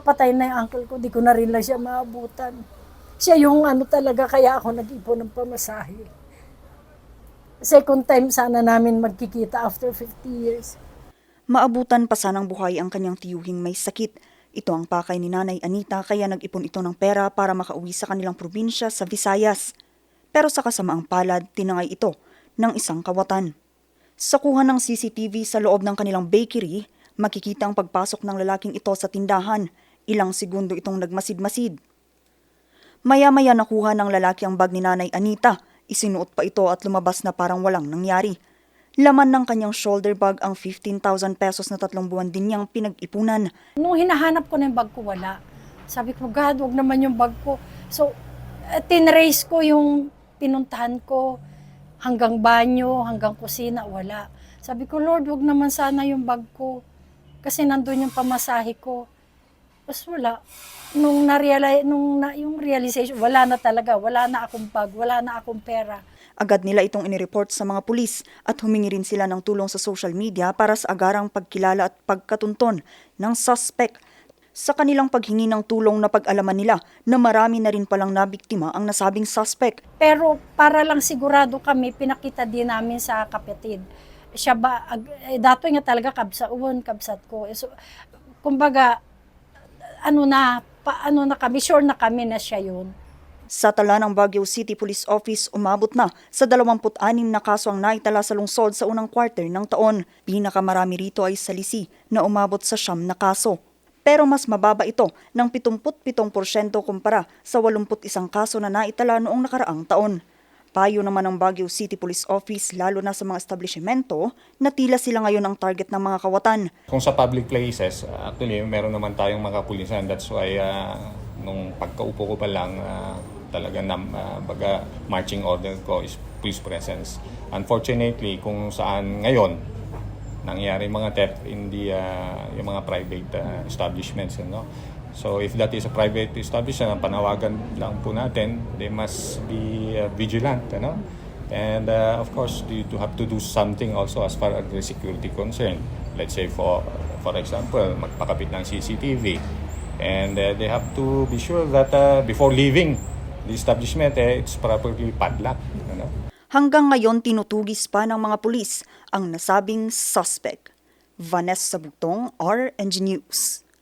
napapatay na yung uncle ko, di ko na rin lang siya maabutan. Siya yung ano talaga, kaya ako nag-ipon ng pamasahe. Second time sana namin magkikita after 50 years. Maabutan pa sanang buhay ang kanyang tiyuhing may sakit. Ito ang pakay ni Nanay Anita kaya nag-ipon ito ng pera para makauwi sa kanilang probinsya sa Visayas. Pero sa kasamaang palad, tinangay ito ng isang kawatan. Sa kuha ng CCTV sa loob ng kanilang bakery, makikita ang pagpasok ng lalaking ito sa tindahan. Ilang segundo itong nagmasid-masid. Maya-maya nakuha ng lalaki ang bag ni Nanay Anita. Isinuot pa ito at lumabas na parang walang nangyari. Laman ng kanyang shoulder bag ang 15,000 pesos na tatlong buwan din niyang pinag-ipunan. Nung hinahanap ko na yung bag ko, wala. Sabi ko, God, wag naman yung bag ko. So, eh, tinrace ko yung pinuntahan ko hanggang banyo, hanggang kusina, wala. Sabi ko, Lord, wag naman sana yung bag ko. Kasi nandun yung pamasahe ko. Tapos wala. Nung na-realize, nung na, yung realization, wala na talaga. Wala na akong bag, wala na akong pera. Agad nila itong inireport sa mga pulis at humingi rin sila ng tulong sa social media para sa agarang pagkilala at pagkatunton ng suspect. Sa kanilang paghingi ng tulong na pag-alaman nila na marami na rin palang nabiktima ang nasabing suspect. Pero para lang sigurado kami, pinakita din namin sa kapatid. Siya ba, ag- eh, dato nga talaga kabsauon, kabsat ko. Eh, So, kumbaga, ano na, pa, ano na kami, sure na kami na siya yun. Sa tala ng Baguio City Police Office, umabot na sa 26 na kaso ang naitala sa lungsod sa unang quarter ng taon. Pinakamarami rito ay sa Lisi na umabot sa siyam na kaso. Pero mas mababa ito ng 77% kumpara sa 81 kaso na naitala noong nakaraang taon. Payo naman ng Baguio City Police Office lalo na sa mga establishmento na tila sila ngayon ang target ng mga kawatan. Kung sa public places, uh, actually, meron naman tayong mga pulisan. That's why, uh, nung pagkaupo ko pa lang, uh, talaga na, uh, baga, marching order ko is police presence. Unfortunately, kung saan ngayon, nangyari mga theft in the, uh, yung mga private uh, establishments, no? So if that is a private establishment, ang panawagan lang po natin, they must be uh, vigilant, ano? And uh, of course, you have to do something also as far as the security concerned. Let's say for for example, magpakapit ng CCTV. And uh, they have to be sure that uh, before leaving the establishment, eh, it's properly padlocked. Ano? Hanggang ngayon tinutugis pa ng mga pulis ang nasabing suspect. Vanessa Bugtong, RNG News.